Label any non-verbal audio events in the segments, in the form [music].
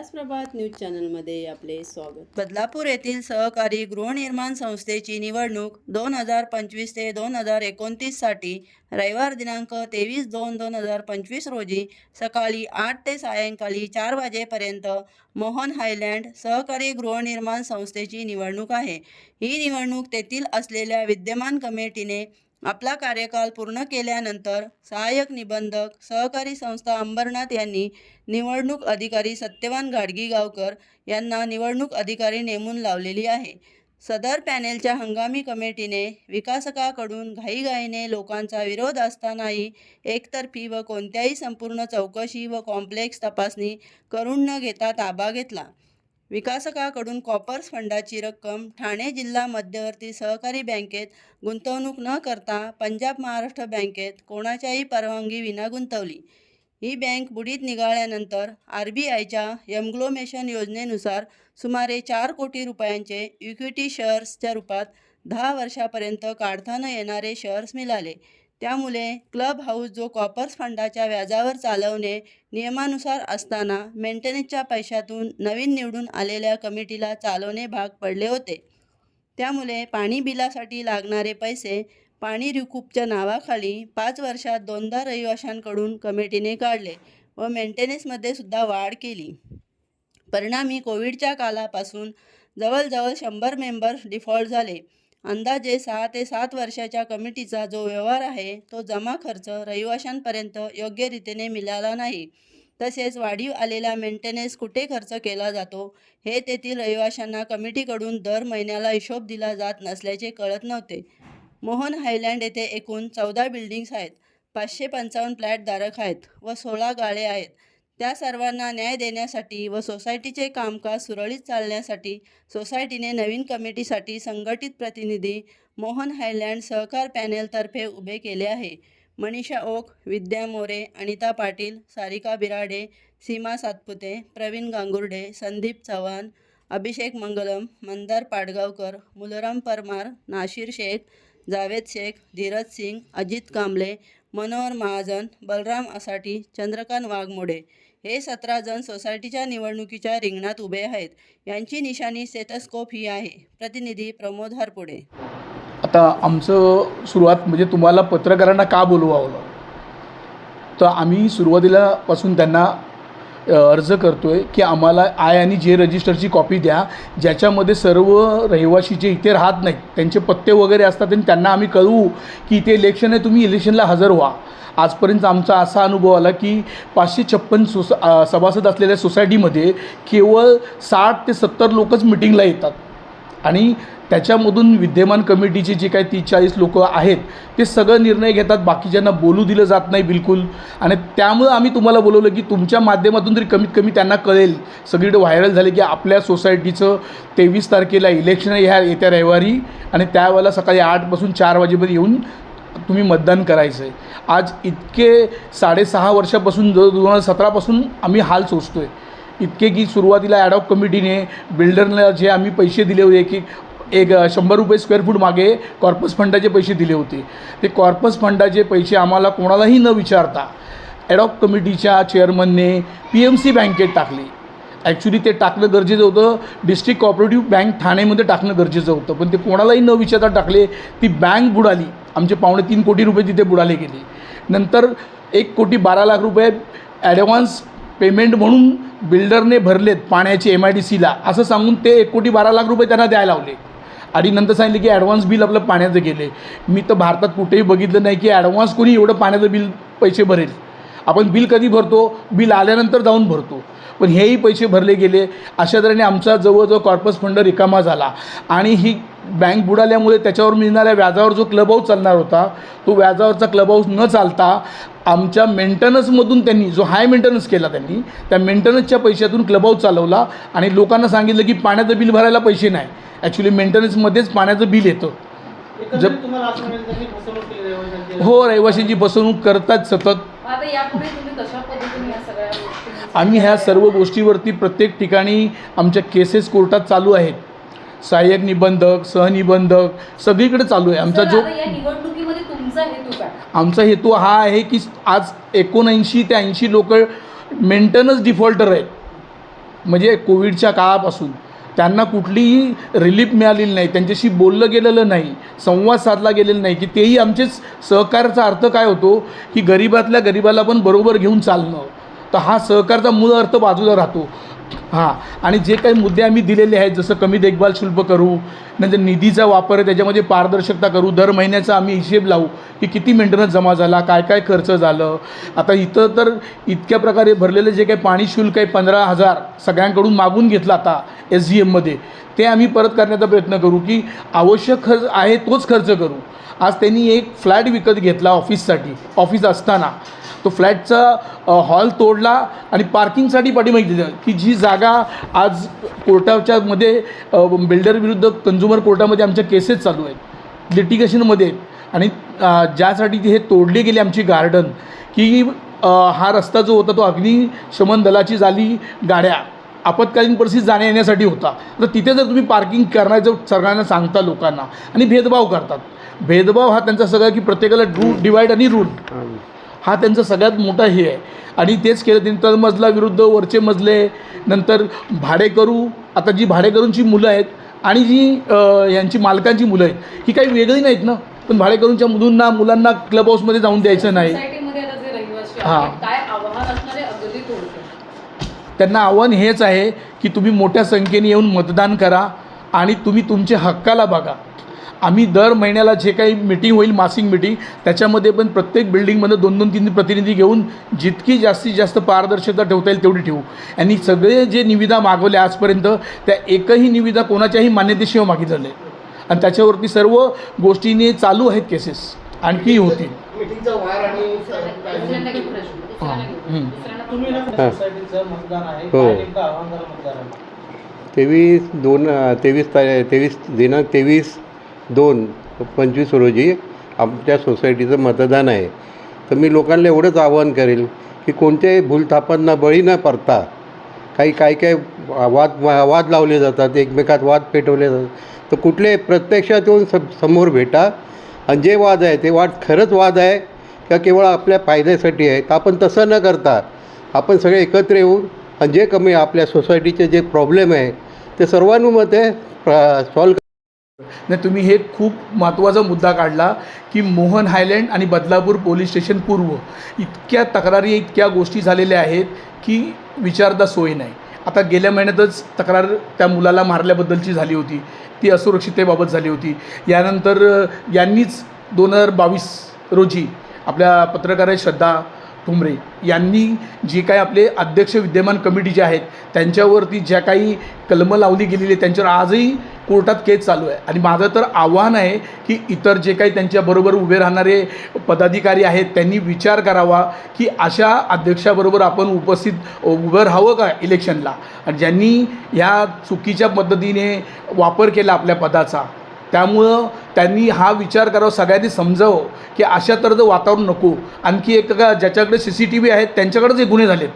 उल्हास प्रभात news चॅनलमध्ये आपले स्वागत. बदलापूर येथील सहकारी गृहनिर्माण संस्थेची निवडणूक दोन हजार पंचवीस ते दोन हजार एकोणतीससाठी रविवार दिनांक तेवीस दोन दोन हजार पंचवीस रोजी सकाळी आठ ते सायंकाळी चार वाजेपर्यंत मोहन हायलँड सहकारी गृहनिर्माण संस्थेची निवडणूक आहे. ही निवडणूक तेथील असलेल्या विद्यमान कमिटीने आपला कार्यकाल पूर्ण केल्यानंतर सहाय्यक निबंधक सहकारी संस्था अंबरनाथ यांनी निवडणूक अधिकारी सत्यवान गाडगीगावकर यांना निवडणूक अधिकारी नेमून लावलेली आहे. सदर पॅनेलच्या हंगामी कमिटीने विकासकाकडून घाईघाईने लोकांचा विरोध असतानाही एकतर्फी व कोणत्याही संपूर्ण चौकशी व कॉम्प्लेक्स तपासणी करून न घेता ताबा घेतला. विकासकाकडून कॉपर्स फंडाची रक्कम ठाणे जिल्हा मध्यवर्ती सहकारी बँकेत गुंतवणूक न करता पंजाब महाराष्ट्र बँकेत कोणाच्याही परवानगी विना गुंतवली. ही बँक बुडीत निघाल्यानंतर आर बी आयच्या यमग्लोमेशन योजनेनुसार सुमारे चार कोटी रुपयांचे इक्विटी शेअर्सच्या रूपात दहा वर्षापर्यंत काढता न येणारे शेअर्स मिळाले. त्यामुळे क्लब हाऊस जो कॉपर्स फंडाच्या व्याजावर चालवणे नियमानुसार असताना मेंटेनन्सच्या पैशातून नवीन निवडून आलेल्या कमिटीला चालवणे भाग पडले होते. त्यामुळे पाणी बिलासाठी लागणारे पैसे पाणी रिकूपच्या नावाखाली पाच वर्षात दोनदा रहिवाशांकडून कमिटीने काढले व मेंटेनन्समध्ये सुद्धा वाढ केली. परिणामी कोविडच्या कालापासून जवळजवळ शंभर मेंबर्स डिफॉल्ट झाले. अंदाजे सहा ते सात वर्षाच्या कमिटीचा जो व्यवहार आहे तो जमा खर्च रहिवाशांपर्यंत योग्य रीतीने मिळाला नाही. तसेच वाढीव आलेला मेंटेनन्स कुठे खर्च केला जातो हे तेथील रहिवाशांना कमिटीकडून दर महिन्याला हिशोब दिला जात नसल्याचे कळत नव्हते. मोहन हायलँड येथे एकूण चौदा बिल्डिंग्स आहेत पाचशे पंचावन्न फ्लॅटधारक आहेत व सोळा गाळे आहेत. त्या सर्वांना न्याय देण्यासाठी व सोसायटीचे कामकाज सुरळीत चालण्यासाठी सोसायटीने नवीन कमिटीसाठी संघटित प्रतिनिधी मोहन हायलँड सहकार पॅनेलतर्फे उभे केले आहे. मनीषा ओक विद्या मोरे अनिता पाटील सारिका बिराडे सीमा सातपुते प्रवीण गांगुर्डे संदीप चव्हाण अभिषेक मंगलम मंदार पाडगावकर मुलराम परमार नाशिर शेख जावेद शेख धीरज सिंग अजित कांबळे मनोहर महाजन बलराम असाटी चंद्रकांत वाघमोडे हे सतरा जण सोसायटीच्या निवडणुकीच्या रिंगणात उभे आहेत. यांची निशाणी स्टेटस्कोप ही आहे. प्रतिनिधी प्रमोद हरपुडे. आता आमचं सुरुवात म्हणजे तुम्हाला पत्रकारांना का बोलवावलं तर आम्ही सुरुवातीलापासून त्यांना अर्ज करतो आहे की आम्हाला आय आणि जे रजिस्टरची कॉपी द्या ज्याच्यामध्ये सर्व रहिवाशी जे इथे राहत नाहीत त्यांचे पत्ते वगैरे असतात आणि त्यांना आम्ही कळवू की इथे इलेक्शन आहे तुम्ही इलेक्शनला हजर व्हा. आजपर्यंत आमचा असा अनुभव आला की पाचशे छप्पन सोसा सभासद असलेल्या सोसायटीमध्ये केवळ साठ ते सत्तर लोकच मिटिंगला येतात. आणि त्याच्यामधून विद्यमान कमिटीचे जे काही तीस चाळीस लोक आहेत ते सगळं निर्णय घेतात. बाकीच्यांना बोलू दिलं जात नाही बिलकुल. आणि त्यामुळं आम्ही तुम्हाला बोलवलं की तुमच्या माध्यमातून तरी कमीत कमी त्यांना कळेल. सगळीकडे व्हायरल झाले की आपल्या सोसायटीचं तेवीस तारखेला इलेक्शन आहे ह्या येत्या रविवारी. आणि त्यावेळेला सकाळी आठपासून चार वाजेपर्यंत येऊन तुम्ही मतदान करायचं आहे. आज इतके साडेसहा वर्षापासून जवळ दोन हजार सतरापासून आम्ही हाल सोचतो आहे इतके की सुरुवातीला ॲडॉप कमिटीने बिल्डरला जे आम्ही पैसे दिले होते की एक शंभर रुपये स्क्वेअर फूट मागे कॉर्पस फंडाचे पैसे दिले होते. ते कॉर्पस फंडाचे पैसे आम्हाला कोणालाही न विचारता ॲडॉप कमिटीच्या चेअरमनने पी एम सी बँकेत टाकले. ॲक्च्युली ते टाकणं गरजेचं होतं. डिस्ट्रिक्ट कॉपरेटिव्ह बँक ठाणेमध्ये टाकणं गरजेचं होतं. पण ते कोणालाही न विचारता टाकले ती बँक बुडाली. आमचे पावणे तीन कोटी रुपये तिथे बुडाले गेले. नंतर एक कोटी बारा लाख रुपये ॲडव्हान्स पेमेंट म्हणून बिल्डरने भरलेत पाण्याचे एम आय डी सीला असं सांगून ते एक कोटी बारा लाख रुपये त्यांना द्यायला लावले. आणि नंतर सांगितले की ॲडव्हान्स बिल आपलं पाण्याचं गेले मी तर भारतात कुठेही बघितलं नाही की ॲडव्हान्स कोणी एवढं पाण्याचं बिल पैसे भरेल. आपण बिल कधी भरतो? बिल आल्यानंतर जाऊन भरतो. पण हेही पैसे भरले गेले. अशा तऱ्हेने आमचा जवळजवळ कॉर्पस फंड रिकामा झाला. आणि ही बँक बुडाल्यामुळे त्याच्यावर मिळणाऱ्या व्याजावर जो क्लब हाऊस चालणार होता तो व्याजावरचा क्लब हाऊस न चालता आमच्या मेंटेनन्समधून त्यांनी जो हाय मेंटेनन्स केला त्यांनी त्या मेंटेनन्सच्या पैशातून क्लब हाऊस चालवला आणि लोकांना सांगितलं की पाण्याचं बिल भरायला पैसे नाही. ॲक्च्युली मेंटेनन्समध्येच पाण्याचं बिल येतं. जब. हो रहिवाशांची फसवणूक करतात सतत गोष्टी आम्ही ह्या सर्व गोष्टीवरती प्रत्येक ठिकाणी आमच्या केसेस कोर्टात चालू आहेत. सहाय्यक निबंधक सहनिबंधक सगळीकडे चालू आहे. आमचा जो आमचा हेतू हा आहे की आज एकोणऐंशी ते ऐंशी लोक मेंटेनन्स डिफॉल्टर आहेत. म्हणजे कोविडच्या काळापासून. त्यांना कुठलीही रिलीफ मिळालेली नाही. त्यांच्याशी बोललं गेलेलं नाही. संवाद साधला गेलेला नाही. की तेही आमचेच सहकाराचा अर्थ काय होतो? की गरीबातल्या गरीबाला पण बरोबर घेऊन चालणं. तर हा सहकारचा मूळ अर्थ बाजूला राहतो. हां. आणि जे काही मुद्दे आम्ही दिलेले आहेत जसं कमी देखभाल शुल्क करू नंतर निधीचा वापर त्याच्यामध्ये पारदर्शकता करू दर महिन्याचा आम्ही हिशेब लावू की किती मेंटेनन्स जमा झाला काय काय खर्च झालं. आता इथं तर इतक्या प्रकारे भरलेलं जे काही पाणी शुल्क आहे पंधरा हजार सगळ्यांकडून मागून घेतलं आता एस जी एममध्ये ते आम्ही परत करण्याचा प्रयत्न करू की आवश्यक खर्च आहे तोच खर्च करू. आज त्यांनी एक फ्लॅट विकत घेतला ऑफिससाठी ऑफिस असताना. तो फ्लॅटचा हॉल तोडला आणि पार्किंगसाठी पाठिंबा दिलं की जी जागा आज कोर्टाच्या मध्ये बिल्डर विरुद्ध कन्झ्युमर कोर्टामध्ये आमच्या केसेस चालू आहेत. लिटिगेशनमध्ये आहेत. आणि ज्यासाठी हे तोडले गेले आमची गार्डन की हा रस्ता जो होता तो अग्निशमन दलाची झाली गाड्या आपत्कालीन परिस्थिती जाण्या येण्यासाठी होता. तर तिथे जर तुम्ही पार्किंग करण्याचं सगळ्यांना सांगता लोकांना आणि भेदभाव करतात. भेदभाव हा त्यांचा सगळा की प्रत्येकाला रू डिवाईड आणि रूल हा त्यांचा सगळ्यात मोठा हे आहे. आणि तेच केलं त्यांनी. तळमजला विरुद्ध वरचे मजले नंतर भाडेकरू आता जी भाडेकरूंची मुलं आहेत आणि जी यांची मालकांची मुलं आहेत ही काही वेगळी नाहीत ना? पण भाडेकरूंच्या मुलांना मुलांना क्लब हाऊसमध्ये जाऊन द्यायचं नाही. हा. त्यांना आव्हान हेच आहे की तुम्ही मोठ्या संख्येने येऊन मतदान करा आणि तुम्ही तुमच्या हक्काला बघा. आम्ही दर महिन्याला जे काही मिटिंग होईल मासिक मिटिंग त्याच्यामध्ये पण प्रत्येक बिल्डिंगमध्ये दोन दोन तीन तीन प्रतिनिधी घेऊन जितकी जास्तीत जास्त पारदर्शकता ठेवता येईल तेवढी ठेवू. आणि सगळे जे निविदा मागवले आजपर्यंत त्या एकही निविदा कोणाच्याही मान्यतेशिवाय मागितलेलं आहे आणि त्याच्यावरती सर्व गोष्टीने चालू आहेत केसेस आणखी हा. हो. मतदारांना? तेवीस दोन तेवीस तारीख तेवीस दिनांक तेवीस दोन पंचवीस रोजी आमच्या सोसायटीचं मतदान आहे. तर मी लोकांना एवढंच आवाहन करेल की कोणत्याही भूलथापांना बळी न पडता काही काही काही वाद वाद लावले जातात एकमेकात वाद पेटवले जातात. तर कुठले प्रत्यक्षात येऊन स समोर भेटा. आणि जे वाद आहे ते वाद खरंच वाद आहे का केवळ आपल्या फायद्यासाठी आहे? तर आपण तसं न करता आपण सगळे एकत्र येऊन आणि जे कमी आपल्या सोसायटीचे जे प्रॉब्लेम आहे ते सर्वानुमते सॉल्व नाही तुम्ही हे खूप महत्त्वाचा मुद्दा काढला की मोहन हायलँड आणि बदलापूर पोलीस स्टेशन पूर्व इतक्या तक्रारी इतक्या गोष्टी झालेल्या आहेत की विचारता सोय नाही. आता गेल्या महिन्यातच तक्रार त्या मुलाला मारल्याबद्दलची झाली होती. ती असुरक्षिततेबाबत झाली होती. यानंतर यांनीच दोन हजार बावीस रोजी आपल्या पत्रकार श्रद्धा ठुमरे यांनी जे काही आपले अध्यक्ष विद्यमान कमिटी जे आहेत त्यांच्यावरती ज्या काही कलमं लावली गेलेली आहेत त्यांच्यावर आजही कोर्टात केस चालू आहे. आणि माझं तर आव्हान आहे की इतर जे काही त्यांच्याबरोबर उभे राहणारे पदाधिकारी आहेत त्यांनी विचार करावा की अशा अध्यक्षाबरोबर आपण उपस्थित उभं राहावं का इलेक्शनला? आणि ज्यांनी ह्या चुकीच्या पद्धतीने वापर केला आपल्या पदाचा त्यामुळं त्यांनी हा विचार करावा सगळ्यांनी समजावं की अशा तऱ्हेचं वातावरण नको. आणखी एक का ज्याच्याकडे सी सी टी व्ही आहेत त्यांच्याकडेच हे गुन्हे झालेत.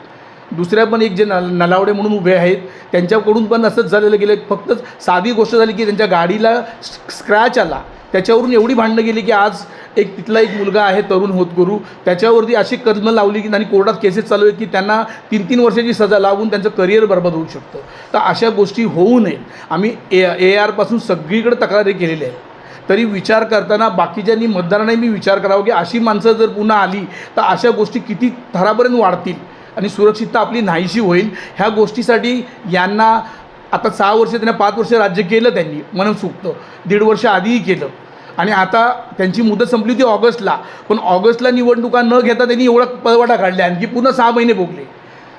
दुसऱ्या पण एक जे न नलावडे म्हणून उभे आहेत त्यांच्याकडून पण असंच झालेलं गेलं. फक्त साधी गोष्ट झाली की त्यांच्या गाडीला स्क्रॅच आला. त्याच्यावरून एवढी भांडणं गेली की आज एक तिथला एक मुलगा आहे तरुण होत गुरु त्याच्यावरती अशी कलमं लावली की आणि कोर्टात केसेस चालू आहेत की त्यांना तीन तीन वर्षाची सजा लावून त्यांचं करिअर बर्बाद होऊ शकतं. तर अशा गोष्टी होऊ नयेत. आम्ही ए ए आरपासून सगळीकडे तक्रारी केलेल्या आहेत. तरी विचार करताना बाकीच्यांनी मतदारांनाही मी विचार करावा की अशी माणसं जर पुन्हा आली तर अशा गोष्टी किती थरापर्यंत वाढतील? आणि सुरक्षितता आपली नाहीशी होईल. ह्या गोष्टीसाठी यांना आता सहा वर्ष त्यांना पाच वर्ष राज्य केलं त्यांनी म्हणून चुकतं दीड वर्ष आधीही केलं. आणि आता त्यांची मुदत संपली होती ऑगस्टला. पण ऑगस्टला निवडणुका न घेता त्यांनी एवढा पळवाटा काढला आणखी पुन्हा सहा महिने भोगले.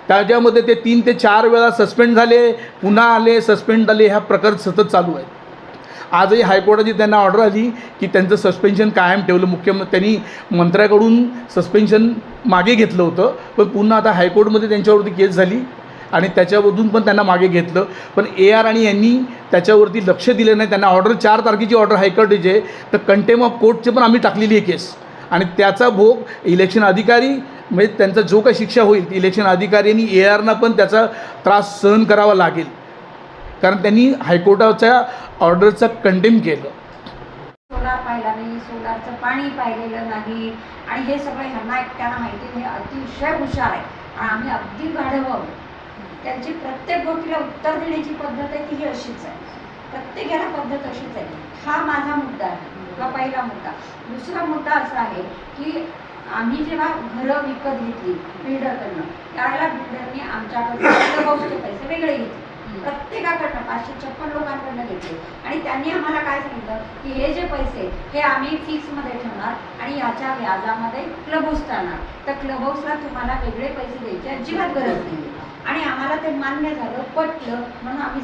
त्याच्यामध्ये ते तीन ते चार वेळा सस्पेंड झाले पुन्हा आले सस्पेंड झाले ह्या प्रकार सतत चालू आहेत आजही हायकोर्टाची त्यांना ऑर्डर आली की त्यांचं सस्पेन्शन कायम ठेवलं. मुख्यमंत्री त्यांनी मंत्र्याकडून सस्पेन्शन मागे घेतलं होतं. पण पुन्हा आता हायकोर्टमध्ये त्यांच्यावरती केस झाली. आणि त्याच्यामधून पण त्यांना मागे घेतलं. पण ए आर आणि यांनी त्याच्यावरती लक्ष दिलं नाही. त्यांना ऑर्डर चार तारखेची ऑर्डर हायकोर्टाची आहे तर कंटेम ऑफ कोर्टचे पण आम्ही टाकलेली आहे केस. आणि त्याचा भोग इलेक्शन अधिकारी म्हणजे त्यांचा जो काही शिक्षा होईल इलेक्शन इलेक्शन अधिकाऱ्यांनी ए आरना पण त्याचा त्रास सहन करावा लागेल. कारण त्यांनी हायकोर्टाच्या ऑर्डरचा कंटेम केलं. सोलार पाहिला नाही सोलारचं पाणी पाहिलेलं नाही. आणि हे सगळं ह्यांना एकट्याला माहिती हे अतिशय हुशार आहे. आणि आम्ही अगदी गाढव त्यांची प्रत्येक गोष्टीला उत्तर देण्याची पद्धत आहे ती ही अशीच आहे. प्रत्येकाला पद्धत अशीच आहे. हा माझा मुद्दा आहे. हा पहिला मुद्दा. दुसरा मुद्दा असा आहे की आम्ही जेव्हा घरं विकत घेतली बिल्डरकडनं त्यावेळेला बिल्डरने आमच्याकडून [coughs] पैसे वेगळे घेतले. प्रत्येकाकडनं पाचशे छप्पन लोकांकडनं घेतले. आणि त्यांनी आम्हाला काय सांगितलं? की हे जे पैसे हे आम्ही फिक्समध्ये ठेवणार आणि याच्या व्याजामध्ये क्लब हाऊस चालणार. तर क्लब हाऊसला तुम्हाला वेगळे पैसे द्यायची अजिबात गरज नाही आणि आम्हाला ते मान्य झालं पटलं म्हणून आम्ही